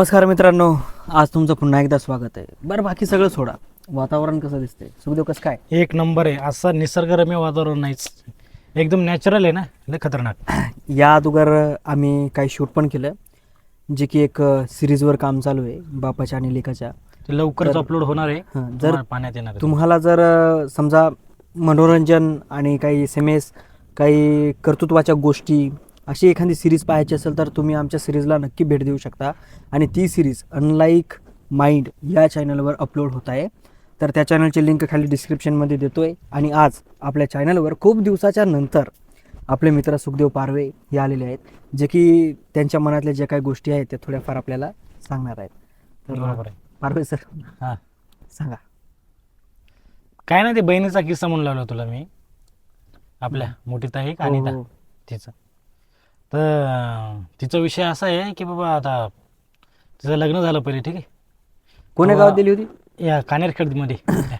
नमस्कार मित्रांनो आज तुमचं पुन्हा एकदा स्वागत आहे. बरं बाकी सगळं सोडा. वातावरण कसं दिसतंय? सुखदेव कसं काय? एक नंबर आहे. असं निसर्गरम्य वातावरण नाहीच एकदम नॅचरल आहे ना? लय खतरनाक. या अगोदर आम्ही काही शूट पण केलं. जे की एक सिरीजवर काम चालू आहे बापाच्या आणि लेखाच्या. ते लवकरच तर- अपलोड होणार आहे. हां, जर तुम्हाला पाण्यात येणार आहे. तुम्हाला जर अ, समजा मनोरंजन आणि काही एस एम एस काही कर्तृत्वाच्या गोष्टी अशी एखादी सिरीज पाहायची असेल तर तुम्ही आमच्या सिरीजला नक्की भेट देऊ शकता. आणि ती सिरीज अनलाईक माइंड या चॅनलवर अपलोड होत आहे. तर त्या चॅनलची लिंक खाली डिस्क्रिप्शनमध्ये देतो आहे आणि आज आपल्या चॅनलवर खूप दिवसाच्या नंतर आपले मित्र सुखदेव पारवे हे आलेले आहेत जे की त्यांच्या मनातल्या ज्या काही गोष्टी आहेत त्या थोड्याफार आपल्याला सांगणार आहेत. बरोबर तर आहे. पारवे सर हा. सांगा. काय नाही ते बहिणीचा किस्सा म्हणून लावला तुला मी. आपल्या मोठी ताई हो, आणि हो. तिचा. तर तिचा विषय असा आहे की बाबा आता तिचं लग्न झालं पहिले ठीक आहे? कोण्या गावात दिली होती? या कानेरखेडमध्ये.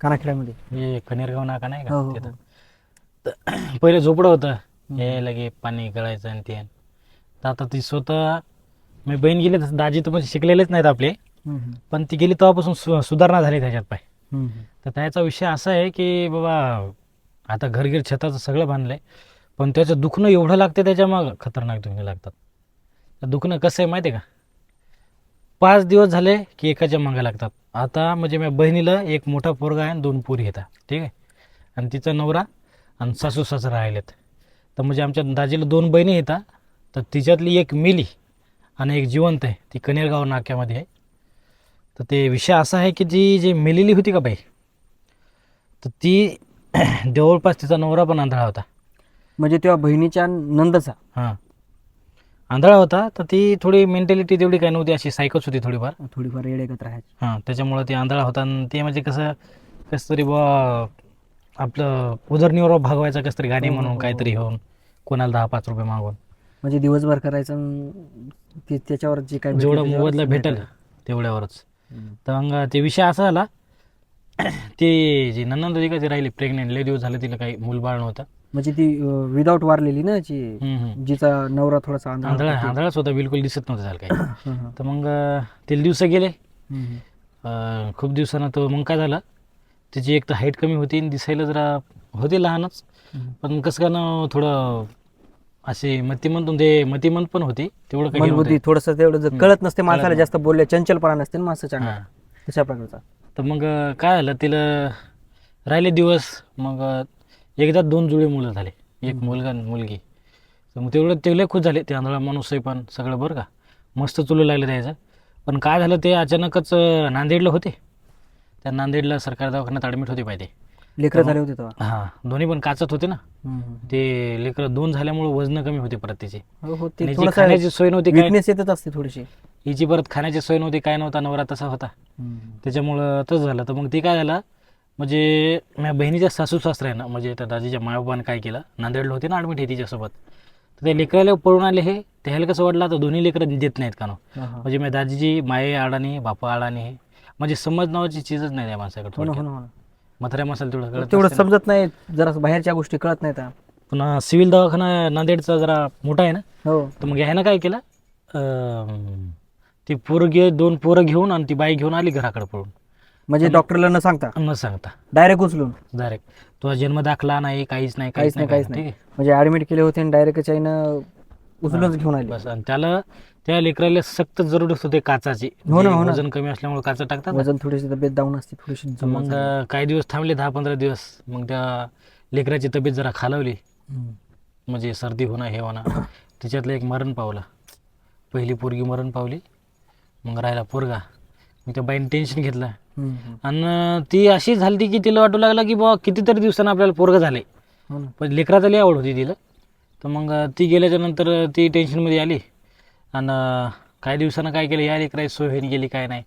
कानाखेड्यामध्ये हे कनेरगाव नाका नाही हो, का? हो, तिथं. तर पहिले झोपडं होतं. हे लगे पाणी गळायचं आणि ते. तर आता ती स्वतः मी बहीण गेली तर दाजी तर म्हणजे शिकलेलेच नाहीत आपले. हम्म, पण ती गेली तेव्हापासून सु सुधारणा झाली त्याच्यात पाय. हम्म. तर त्याचा विषय असा आहे की बाबा आता घरगीर छताचं सगळं बांधलंय. पण त्याचं दुखणं एवढं लागते त्याच्या मागं. खतरनाक दुखणे लागतात. तर दुखणं कसं आहे माहिती आहे का? पाच दिवस झाले की एकाच्या मागं लागतात. आता म्हणजे माझ्या बहिणीला एक मोठा पोरगा आहे आणि दोन पोरी येतात ठीक आहे? आणि तिचा नवरा आणि सासू सासरा राहिलेत. तर म्हणजे आमच्या दाजीला दोन बहिणी येतात तर तिच्यातली एक मेली आणि एक जिवंत आहे. ती कनेरगाव नाक्यामध्ये आहे. तर ते विषय असा आहे की जी जी मेलेली होती का बाई? तर ती जवळपास तिचा नवरा पण आंधळा होता. म्हणजे तेव्हा बहिणीच्या नंदचा. हां. आंधळा होता तर ती थोडी मेंटॅलिटी तेवढी काय नव्हती अशी सायकच होती थोडीफार. थोडीफार येडेगत राहायची हां त्याच्यामुळं ती आंधळा होता आणि ते म्हणजे कसं कसं तरी बुवा आपलं उदरनिर्वाह भागवायचा कसं तरी गाणी हो, हो, म्हणून हो, काहीतरी होऊन कोणाला दहा पाच रुपये मागून. म्हणजे दिवसभर करायचं अन ते त्याच्यावर जे काय भेटेल जेवढं त्याच्यावरच मोबदला भेटेल भेटायचं. तेवढ्यावरच. हम्म. तर मग ते विषय असा झाला ते जी नंदन होती का ती राहिली प्रेग्नेंट लय दिवस झाले तिला काही मूलबाळ नव्हतं. म्हणजे ती विदाऊट वारलेली ना जी. जिचा नवरा थोडासा आंधळा आंधळा होता होता बिलकुल दिसत नव्हतं झालं काही. तर मग ते दिवस गेले खूप दिवसानं तो मग काय झालं त्याची एक तर हाईट कमी होती आणि दिसायला जरा होती लहानच. पण कसं का ना थोडं असे मतिमंत ते मतिमंत पण होती तेवढं काही नव्हतं. थोडस तेवढं. कळत नसते माणसाला जास्त बोलले चंचलपणा नसते ना माणसाच्या. तशा प्रकारचा तर मग काय झालं तिला राहिले दिवस मग एकदा दोन जुळे मुलं झाले. एक मुलगा आणि मुलगी. तर मग तेवढं ते लय खुश झाले. ते आंधळा माणूस आहे पण सगळं बरं का? मस्त चुलू लागले त्याचं. पण काय झालं ते अचानकच नांदेडला होते. त्या नांदेडला सरकारी दवाखान्यात ॲडमिट होते पाहिजे. लेकरं झाले होते तेव्हा? हां. दोन्ही पण काचत होते ना. ते लेकरं दोन झाल्यामुळे वजन कमी होते परत तिचे. हो हो खाण्याची सोय नव्हती विकनेस येतच असते थोडीशी. हिची परत खाण्याची सोय नव्हती काय नव्हता नवरा तसा होता. त्याच्यामुळं तसं झालं. तर मग ते काय झालं? म्हणजे माझ्या बहिणीच्या सासू सासऱ्यानं म्हणजे त्या दाजीच्या मायबापानं काय केलं नांदेडला होते ना ॲडमिट आहे तिच्यासोबत तर ते लेकराला पळून आले हे त्याला कसं वाटलं आता दोन्ही लेकरं देत नाहीत का नो. म्हणजे माझ्या दाजीची माये आडाणी बापा हे म्हणजे समज नावाची चीजच नाही त्या माणसाकडे हो ना हो. ना हो ना. म्हाताऱ्या माणसाला तेवढं कळत तेवढं ना. समजत नाही जरा बाहेरच्या गोष्टी कळत नाहीत. पुन्हा सिव्हिल दवाखाना नांदेडचा जरा मोठा आहे ना हो तर मग ह्यानं काय केलं ती पोरं दोन पोरं घेऊन आणि ती बाई घेऊन आली घराकडे पळून म्हणजे डॉक्टरला न सांगता? न सांगता. डायरेक्ट उचलून? डायरेक्ट तुझा जन्म दाखला नाही काहीच नाही काहीच नाही काहीच नाही. म्हणजे ऍडमिट केले होते आणि डायरेक्ट चाईनं उचलूनच घेऊन आले. बस आणि त्याला त्या लेकराला सक्त जरूर होते काचाची. हो ना, हो ना. वजन कमी असल्यामुळे काचा टाकतात. वजन थोडीशी तब्येत डाऊन असते थोडीशी मग काही दिवस थांबले दहा पंधरा दिवस. मग त्या लेकराची तब्येत जरा खालवली. म्हणजे सर्दी होणं हे होणं. त्याच्यातलं एक मरण पावलं. पहिली पोरगी मरण पावली. मग राहिला पोरगा. मग त्या बाईने टेन्शन घेतलं. आणि ती अशी झाली की तिला वाटू लागलं की बाबा कितीतरी दिवसानं आपल्याला पोरगं झाले हो पण लेकरात लई आवड होती तिला. तर मग ती गेल्याच्यानंतर ती टेन्शनमध्ये आली. आणि काही दिवसानं काय केलं या लेकराची सोय होईन गेली काय नाही.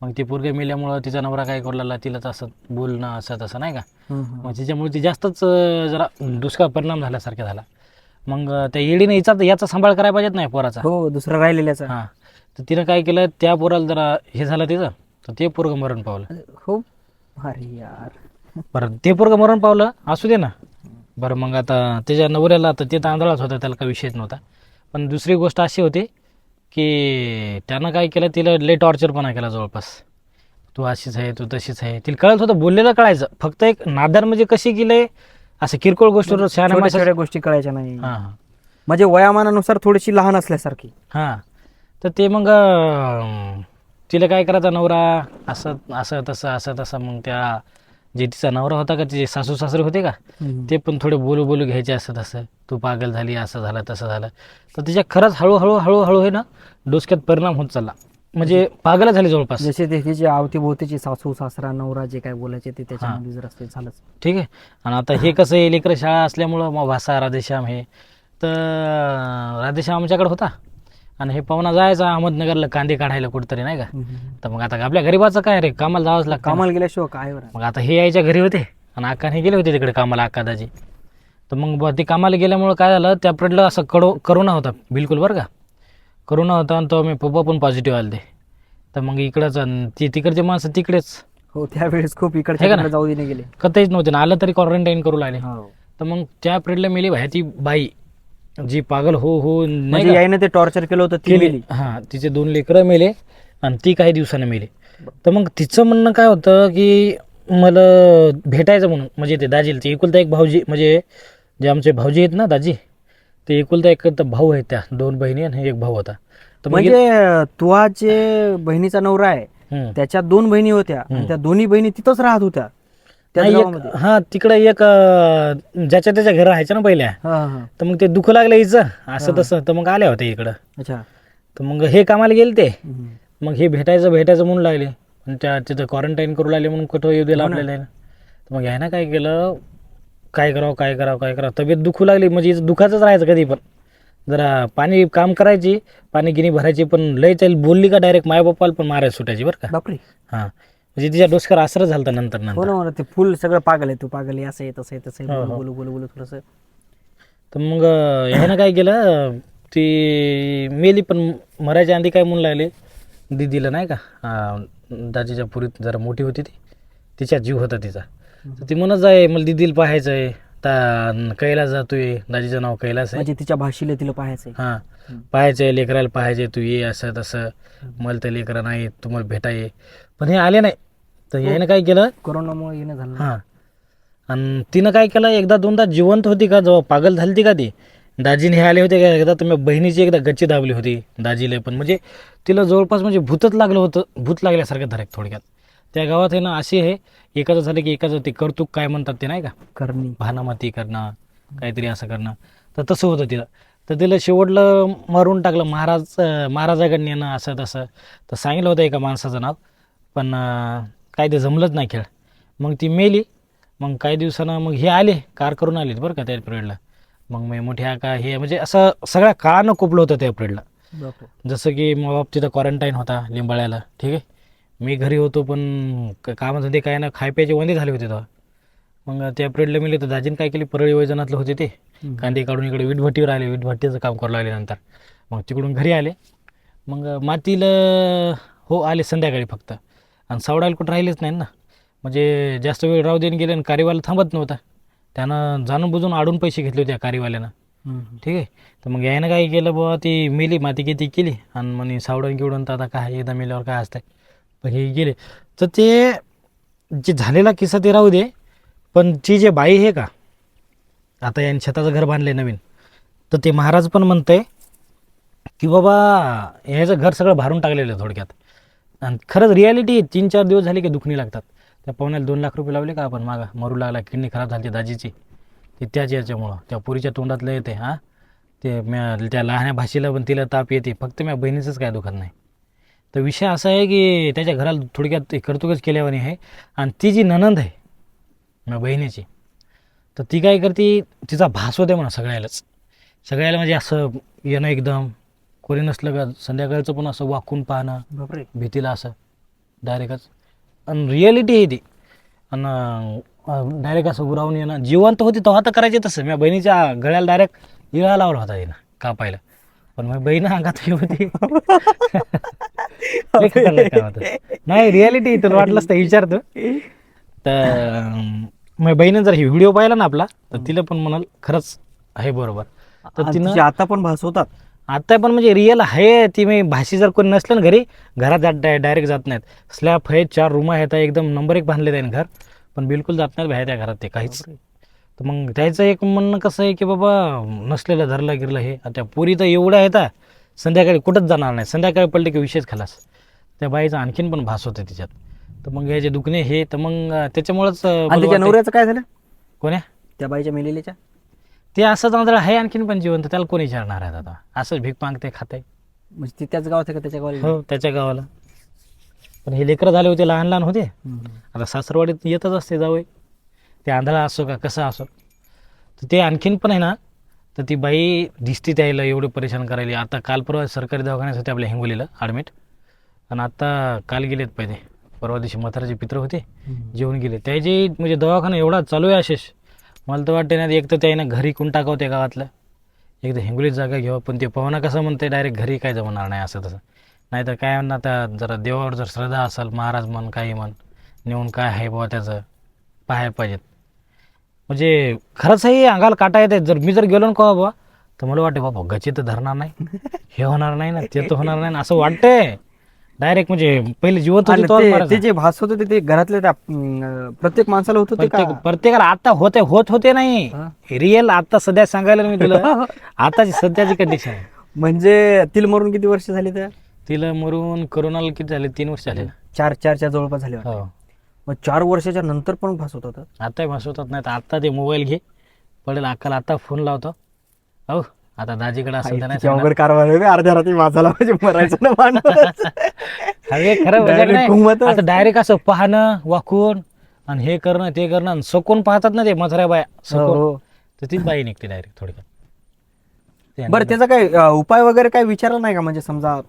मग ती पोरगे मेल्यामुळं तिचा नवरा काय करू लागला तिला असं बोलणं असं तसं नाही का. मग तिच्यामुळे ती जास्तच जरा दुष्काळ परिणाम झाल्यासारखा झाला. मग त्या येडीने हिचा याचा सांभाळ करायला पाहिजेत नाही पोराचा. हो दुसरा राहिलेल्याचा. हां. तर तिनं काय केलं त्या पोराला जरा हे झालं तिचं तर ते पोरगं मरण पावलं. हो अरे यार. बरं ते पोरगं मरण पावलं असू दे ना. बरं मग आता त्याच्या नवऱ्याला आता ते तांदळाच होता त्याला काही विषयच नव्हता. पण दुसरी गोष्ट अशी होती की त्यानं काय केलं तिला लय टॉर्चरपणा केला जवळपास. तू अशीच आहे तू तशीच आहे. तिला कळत होतं बोललेलं कळायचं. फक्त एक नादार म्हणजे कशी केलंय असं किरकोळ गोष्टीवर शहाणा छोट्या माणसाचं- छोट्या गोष्टी कळायच्या नाही. हां हां. म्हणजे वयामानानुसार थोडीशी लहान असल्यासारखी. हां. तर ते मग अं, तिला काय करायचा नवरा? असं असं तसं असं तसं मग त्या जे तिचा नवरा होता का तिचे सासू सासरे होते का? ते पण थोडे बोलू बोलू घ्यायचे असं तसं. तू पागल झाली असं झालं तसं झालं. तर तिच्या खरंच हळूहळू हळूहळू आहे ना डोसक्यात परिणाम होत चालला. म्हणजे पागल झाली जवळपास. जसे ते तिची अवतीभोवतीची सासू सासरा नवरा जे काय बोलायचे ते त्याच्यामध्ये जर असते झालंच. ठीक आहे. आणि आता हे कसं आहे लेकरं शाळा असल्यामुळं मग भाषा राधेश्याम हे. तर राधेश्याम आमच्याकडे होता. आणि हे पाहुणा जायचा अहमदनगरला कांदे काढायला कुठतरी नाही का? तर मग आता आपल्या गरीबाचं काय रे? कामाला जावंच लागतं. कामाला गेल्याशिवाय काय बरं? मग आता हे यायच्या घरी होते आणि अक्काने गेले होते तिकडे कामाला अक्कादाजी तर मग ते कामाला गेल्यामुळं काय झालं त्या पिरियडला असं कडो करोना होता बिलकुल बरं का? करोना होता आणि तो मी पप्पा पण पॉझिटिव्ह आले ते तर मग इकडंच ती तिकडचे माणसं तिकडेच. हो त्यावेळेस खूप हे? तिकडे जाऊ देणे गेले. कथेच नव्हते ना आलं तरी क्वारंटाईन करू लागले. हो. तर मग त्या पिरियडला मेली बाहेर ती बाई. जी पागल हो हो नाही म्हणजे? यायनं ते टॉर्चर केलं होतं ती केली गेली हा तिचे दोन लेकरं मेले आणि ती काही दिवसानं मेली तर मग तिचं म्हणणं काय होतं की मला भेटायचं म्हणून म्हणजे ते दाजीला ते एकुलता एक भाऊजी म्हणजे जे आमचे भाऊजी आहेत ना दाजी ते एकुलता एक तर भाऊ आहेत त्या दोन बहिणी आणि एक भाऊ होता तर मग म्हणजे तुझा जे बहिणीचा नवरा आहे हम्म. त्याच्या दोन बहिणी होत्या आणि हम्म. त्या दोन्ही बहिणी तिथंच राहत होत्या गावामध्ये एक हा तिकडे एक अं, ज्याच्या त्याच्या घर राहायचं ना पहिल्या. हा हा. तर मग ते दुःख लागलं हिचं असं. तसं. तर मग आल्या होत्या इकडं. अच्छा. तर मग हे कामाला गेले ते. हम्म. मग हे भेटायचं भेटायचं म्हणून लागले. त्या तिथं क्वारंटाईन करू लागले म्हणून कुठं येऊ दिलं हो ना. आपल्याला तर मग ह्यानं काय केलं? काय करावं काय करावं काय करावं? तब्येत दुखू लागली. म्हणजे हिचं दुखाचंच राहायचं कधी पण. जरा पाणी काम करायची पाणी गिनी भरायची पण लय त्याला बोलली का डायरेक्ट माय बाप्पाला पण मारायला सुटायची बरं का. बापरे. हां. म्हणजे तिच्या डोसकर आसरच झालं नंतर हो नंतर ना हो ना ते फुल सगळं पागल आहे तू पागल आहे असं आहे तसं आहे तसं आहे हो, बोलू हो. बोलू बोलू बोलू थोडस. तर मग अं, ह्यानं काय केलं अं, ती मेली पण मरायच्या आधी काय म्हणून लागले दिदीला नाही का अं, दाजीच्या पुरीत जरा मोठी होती ती तिच्या जीव होता तिचा. तर ती म्हणत जाय मला दिदीला पाहायचं आहे ता कैलास जातोय दाजीचं नाव कैलास आहे. म्हणजे तिच्या भाषेला तिला पाहायचंय हां. हम्म. पाहायचं आहे लेकराला पाहायचे तू ये असं तसं. मला तर लेकरं नाही तुम्हाला भेटा ये. पण हे आले नाही. तर यानं काय केलं? कोरोनामुळे येणं झालं. हां. आणि तिनं काय केलं? एकदा दोनदा जिवंत होती का? जेव्हा पागल झाली ती का ती? दाजीने हे आले होते का? एकदा तुम्ही बहिणीची एकदा गच्ची दाबली होती दाजीला पण. म्हणजे तिला जवळपास म्हणजे भूतच लागलं होतं भूत लागल्यासारखं धरक थोडक्यात. त्या गावात आहे ना अशी आहे एकाचं झालं की एकाचं ते कर्तुक काय म्हणतात ते नाही का? करणी. भानामाती करणं काहीतरी असं करणं. तर तसं होतं तिला. तर तिला शेवटलं मारून टाकलं महाराज महाराजाकडनं येणं असं तसं. तर सांगितलं होतं एका माणसाचं नाव. पण काय ते जमलंच नाही खेळ. मग ती मेली मग काही दिवसानं मग हे आले कार करून आले बरं का त्या पिरियडला. मग मी मोठ्या का हे म्हणजे असं सगळ्या काळानं कोपलं होतं त्या पिरियडला. जसं की मग बाप तिथं क्वारंटाईन होता लिंबाळ्याला ठीक आहे? मी घरी होतो पण कामाधंदे काय ना खाय प्यायचे वंदे झाले होते तेव्हा. मग त्या पिरियडला मिळले तर दाजीन काय केली परळी वैजनातलं होते ते. कांदे काढून इकडे विटभट्टीवर आले विटभट्टीचं काम करू लागले नंतर. मग तिकडून घरी आले. मग मातीला हो आले संध्याकाळी फक्त. आणि सावडायला कुठं राहिलेच नाही ना. म्हणजे जास्त वेळ राहू देऊन गेले आणि कारीवाला थांबत नव्हता. त्यानं जाणून बुजून आडून पैसे घेतले होते कारीवाल्यानं. ठीक आहे? तर मग यानं काय केलं बुवा ती मेली माती किती केली आणि म्हणे सावडून गिवडून तर आता काय एकदा मेल्यावर काय असतंय. पण हे गेले. तर ते जे झालेला किस्सा ते राहू दे पण ती जे बाई आहे का आता याने छताचं घर बांधले नवीन. तर ते महाराज पण म्हणतंय की बाबा ह्याचं घर सगळं भारून टाकलेलं आहे थोडक्यात. आणि खरंच रियालिटी तीन चार दिवस झाले की दुखणी लागतात. त्या पाहुण्याला दोन लाख रुपये लावले का? आपण मागा मरू लागला किडनी खराब झाली दाजीची. ते त्याच याच्यामुळं त्या पुरीच्या तोंडातलं येते हां? ते म्या त्या लहान्या भाषेला पण तिला ताप येते. फक्त म्या बहिणीचंच काय दुखत नाही. तर विषय असा आहे की त्याच्या घराला थोडक्यात ते कर्तुकच केल्यावानी आहे. आणि ती जी ननंद आहे म्या बहिणीची तर ती काय करते तिचा भास होते म्हणा सगळ्यालाच. सगळ्याला म्हणजे असं येणं एकदम कोणी नसलं का संध्याकाळचं पण असं वाकून पाहणं बापरे. भीतीला असं डायरेक्टच आणि रियालिटी आहे ती. आणि डायरेक्ट असं उरावून येणं. जिवंत होती तेव्हा तर करायचे तसं. माझ्या बहिणीच्या गळ्याला डायरेक्ट इळा लावला होता तिनं कापायला. पण माझी बहीण अंगात ही होती. लय खतरनाक काम होतं. नाही रियालिटी तुला वाटलंच तर विचारतो तर अं, माझ्या बहिणीनं जर ही व्हिडिओ पाहिला ना आपला तर तिला पण म्हणाल खरंच आहे बरोबर. तर तिनं तिचे आता पण भास होतात. आता पण म्हणजे रिअल आहे ती मी भाषी जर कोणी नसलं ना घरी घरात जात डायरेक्ट जात नाहीत. स्लॅब आहे चार रूम आहेत एकदम नंबर एक बांधले त्याने घर. पण बिलकुल जात नाहीत बाहेर त्या घरात ते काहीच. तर मग त्याचं एक म्हणणं कसं आहे की बाबा नसलेलं धरलं गिरलं हे आता पोरी तर एवढ्या आहेत हा, संध्याकाळी कुठंच जाणार नाही. संध्याकाळी पडले की विषयच खलास. त्या बाईचा आणखीन पण भास होते तिच्यात. तर मग याचे दुखणे हे तर मग त्याच्यामुळंच नवऱ्याचं काय झालं? कोण्या? त्या बाईच्या मेलेल्याच्या ते असंच आंधळ आहे आणखीन पण जिवंत त्याला कोणी विचारणार आहे आता असंच भीक मागते खाते. म्हणजे ती त्याच गावात आहे का त्याच्या गावाला? हो त्याच्या गावाला. पण हे लेकरं झाले होते लहान लहान होते. आता सासरवाडीत येतच असते जावई. ते आंधळा असो का कसा असो. तर ते आणखीन पण आहे ना तर ती बाई दिसती त्याला एवढे परेशान करायला. आता काल परवा सरकारी दवाखान्यात होते आपल्या हिंगोलीला ॲडमिट आणि आता काल गेलेत पहिले. परवा दिवशी म्हाताराचे पित्र होते. जेवण गेले. त्याची म्हणजे दवाखाना एवढा चालू आहे आशिष मला तर वाटते ना एक तर त्याने घरी कोण टाकावं त्या गावातलं. एक तर हिंगोलीत जागा घ्यावं पण ते पवना कसं म्हणते डायरेक्ट घरी काय जमणार नाही असं तसं. नाहीतर काय ना आता जरा देवावर जर श्रद्धा असेल महाराज म्हण काही म्हण नेऊन काय आहे बाबा त्याचं पाहायला पाहिजेत. म्हणजे खरंच हे अंगाला काटा येते जर मी जर गेलो ना का बाबा तर मला वाटते बाबा गची तर धरणार नाही. हे होणार नाही ना ते तर होणार नाही ना असं वाटतंय. डायरेक्ट म्हणजे पहिले जिवंत होते ते- मारायचं. ते जे भास होते ते- ते घरातल्या त्या अं, प्रत्येक माणसाला होत होते प्रत्येक प्रत्येकाला आता होते होत होते नाही. रिअल आता सध्या सांगायला मी तुला आताची सध्याची कंडिशन आहे. म्हणजे तिला मरून किती वर्ष झाली त्या तिला मरून करोनाला किती झाले? तीन वर्ष झाले. चार चारच्या जवळपास झाले वाटतं. हो. मग चार वर्षाच्या नंतर पण भास होत होता आता भासवतात नाही तर आता ते मोबाईल घे. पडेल अक्काला आता फोन लावतो. हो आता दाजीकडे असेल तर नाही किती सांगणार. अवघड कारभार आहे बे, अर्ध्या रात्री माझाला म्हणजे मरायचं ना माणूस. अरे खरं म्हणजे Direct नाही. घुमतच. आता डायरेक्ट असं पाहणं वाकून आणि हे करणं ते करणं आणि सकून पाहतात ना ते मथऱ्या बाया हो, सकून हो. तर तीच बाई निघते डायरेक्ट थोडक्यात ते बरं त्याचा काय अं, उपाय वगैरे काय विचारला नाही का म्हणजे समजा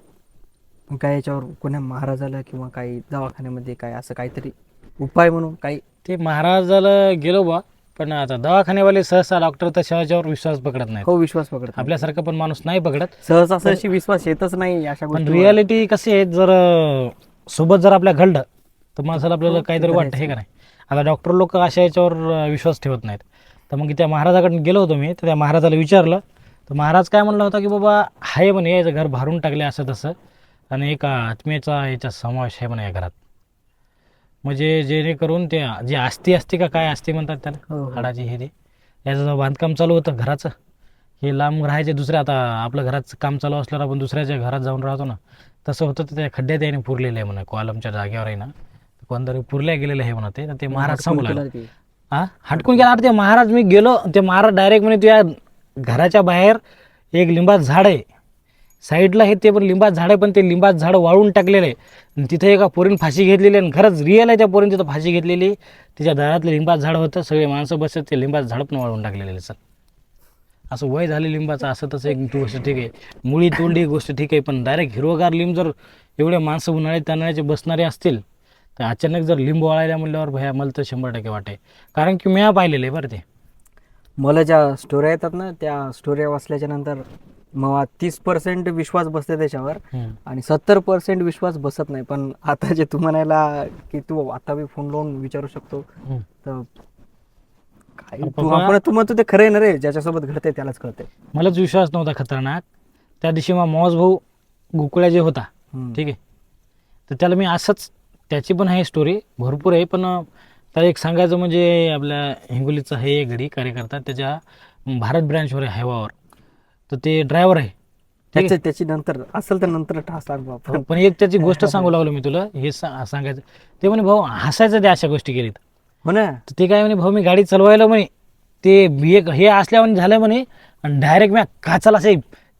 काय याच्यावर कोण्या महाराजाला किंवा काही दवाखान्यामध्ये काय असं काहीतरी उपाय म्हणून काही ते महाराजाला गेलो बा पण आता दवाखानेवाले सहसा डॉक्टर तर शहाच्यावर विश्वास पकडत नाहीत. हो विश्वास पकडत आपल्यासारखं पण माणूस नाही पकडत. सहसा सहशी विश्वास येतच नाही अशा पण गोष्टी रियालिटी कशी आहे जर अं, सोबत जर आपल्या घडलं तर माणसाला आपल्याला हो, काहीतरी वाटतं हे का नाही? आता डॉक्टर लोक अशा याच्यावर अं, विश्वास ठेवत नाहीत. तर मग त्या महाराजाकडे गेलो होतो मी तर त्या महाराजाला विचारलं. तर महाराज काय म्हणलं होता की बाबा आहे म्हणे याचं घर भारून टाकले असं तसं. आणि एका आत्म्याचा याचा समावेश आहे म्हणे या घरात. म्हणजे जेणेकरून ते जे आस्ती असते का काय असते म्हणतात हो, त्याला? हो. हाडाची हे ते याचं जो बांधकाम चालू होतं घराचं हे लांब राहायचे दुसऱ्या आता आपलं घराचं काम चालू असल्यावर आपण दुसऱ्याच्या घरात जाऊन राहतो ना. तसं होतं तर त्या खड्ड्यात याने पुरलेलं आहे म्हणा कॉलमच्या जागेवर आहे ना. कोणतरी पुरल्या गेलेलं आहे म्हणा ते ते महाराज सांगू लागले. हा हटकून गेला ते महाराज मी गेलो ते महाराज डायरेक्ट म्हणे तुझ्या घराच्या बाहेर एक लिंबाचं झाड आहे साईडला हे ते पण लिंबाचं झाड आहे पण ते लिंबाचं झाड वाळून टाकलेलं आहे. तिथे एका पोरीनं फाशी घेतलेली आणि खरंच रिअल आहे त्या पोरीनं तिथं फाशी घेतलेली तिच्या दारातलं लिंबाचं झाड होतं सगळे माणसं बसत ते लिंबाचं झाड पण वाळून टाकलेलं आहे सर. असं वय झाले लिंबाचं असं तसं एक गोष्ट ठीक आहे. मुळी तोंडी गोष्ट ठीक आहे पण डायरेक्ट हिरवगार लिंब जर एवढे माणसं उन्हाळ्यात तांदळाचे बसणारे असतील तर अचानक जर लिंब वाळायला म्हणल्यावर भया मला तर शंभर टक्के वाटे कारण की मी पाहिलेलं आहे बरं ते. मला ज्या स्टोऱ्या येतात ना त्या स्टोऱ्या वाचल्याच्या नंतर मग तीस पर्सेंट विश्वास बसते त्याच्यावर. आणि सत्तर पर्सेंट विश्वास बसत नाही. पण आता जे तू म्हणायला की तू आता मी फोन लावून विचारू शकतो. तर काय तू म्हणतो ते खरं आहे ना रे ज्याच्यासोबत घडते त्यालाच कळते मलाच विश्वास नव्हता खतरनाक. त्या दिवशी मग मॉज भाऊ गोकुळ्या जे होता ठीक आहे. तर त्याला मी असंच त्याची पण आहे स्टोरी भरपूर आहे पण अं, त्याला एक सांगायचं म्हणजे आपल्या हिंगोलीचं आहे एक घडी कार्यकर्ता त्याच्या भारत ब्रँचवर आहे हायवावर. तर ते ड्रायव्हर आहे. ठीक आहे? त्याच्या त्याची नंतर असेल तर नंतर ठास हो, पण एक त्याची गोष्ट सांगू लागलो मी तुला. हे सा- सांगायचं ते म्हणे भाऊ हसायचं ते अशा गोष्टी केलीत. हो ना? तर ते काय म्हणे भाऊ मी गाडी चालवायला म्हणे ते बी एक हे असल्यावर झालं म्हणे आणि डायरेक्ट मी काचाला असे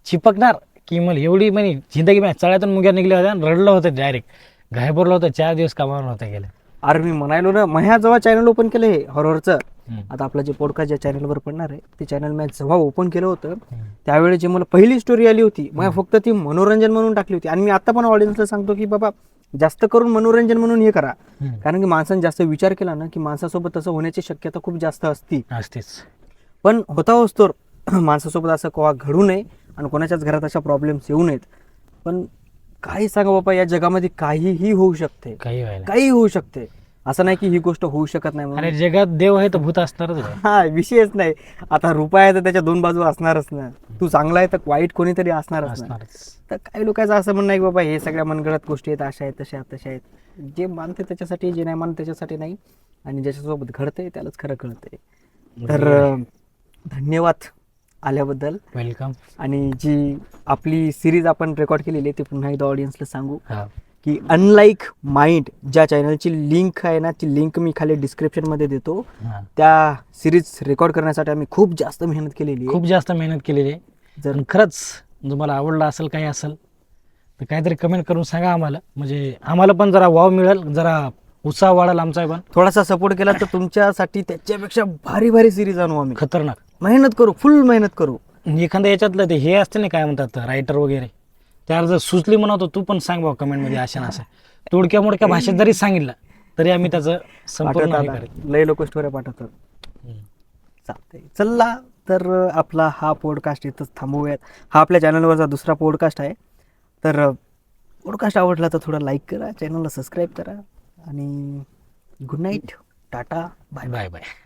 चिपकणार की मला एवढी म्हणे जिंदगी मी चळ्यातून मुग्या निघल्या होत्या आणि रडलं होतं डायरेक्ट घायभरलं होतं चार दिवस कामावर नव्हतं गेले. अरे मी म्हणायलो ना जेव्हा चॅनल ओपन केलं हे हॉररचं. आता आपलं जे पॉडकास्ट ज्या चॅनलवर पडणार आहे ते चॅनल मी जेव्हा ओपन केलं होतं त्यावेळी जे मला पहिली स्टोरी आली होती मग फक्त ती मनोरंजन म्हणून टाकली होती. आणि मी आता पण ऑडियन्सला सांगतो की बाबा जास्त करून मनोरंजन म्हणून हे करा. कारण की माणसाने जास्त विचार केला ना की माणसासोबत तसं होण्याची शक्यता खूप जास्त असती. असतेच. पण होता होच तर माणसासोबत असं केव्हा घडू नये आणि कोणाच्याच घरात अशा प्रॉब्लेम्स येऊ नयेत. पण काही सांगा बाबा या जगामध्ये काहीही होऊ शकते. काही होऊ शकते. असं नाही की ही गोष्ट होऊ शकत नाही अरे म्हणून जगात देव आहे तर भूत असणारच आहे. हा विषयच नाही. आता रुपया आहे तर त्याच्या दोन बाजू असणारच ना. तू चांगला आहे तर वाईट कोणीतरी असणारच ना. असणारच. तर काही लोकांचं असं म्हणणं आहे की बाबा हे सगळ्या मनगळत गोष्टी आहेत अशा आहेत तशा आहेत तशा आहेत. जे मानते त्याच्यासाठी जे नाही मानते त्याच्यासाठी नाही. आणि ज्याच्यासोबत घडतंय त्यालाच खरं कळतंय. तर अं, धन्यवाद आल्याबद्दल. वेलकम आणि जी आपली सिरीज आपण रेकॉर्ड केलेली आहे ती पुन्हा एकदा ऑडियन्सला सांगू. हा. की अनलाईक माइंड ज्या चॅनलची लिंक आहे ना ती लिंक मी खाली डिस्क्रिप्शनमध्ये देतो. त्या सिरीज रेकॉर्ड करण्यासाठी आम्ही खूप जास्त मेहनत केलेली खूप जास्त मेहनत केलेली आहे. जर खरंच तुम्हाला आवडलं असेल काही असेल तर काहीतरी कमेंट करून सांगा आम्हाला. म्हणजे आम्हाला पण जरा वाव मिळेल जरा उत्साह वाढेल आमचा पण. थोडासा सपोर्ट केला तर तुमच्यासाठी त्याच्यापेक्षा भारी भारी सिरीज आणू आम्ही. खतरनाक. मेहनत करू फुल मेहनत करू. एखाद्या याच्यातलं ते हे असते ना काय म्हणतात रायटर वगैरे. त्यावर जर सुचली म्हणतो तू पण सांग बाबा कमेंटमध्ये अशा ना असं तोडक्या मोडक्या भाषेत जरी सांगितलं तरी आम्ही त्याचं संपूर्ण हे पाठवतात लय लोक स्टोऱ्या पाठवतात. चालतंय. चला तर आपला हा पॉडकास्ट इथंच थांबवूयात. हा आपल्या चॅनलवरचा दुसरा पॉडकास्ट आहे. तर पॉडकास्ट आवडला तर थोडा लाईक करा चॅनलला सबस्क्राईब करा. आणि good night tata bye bye bye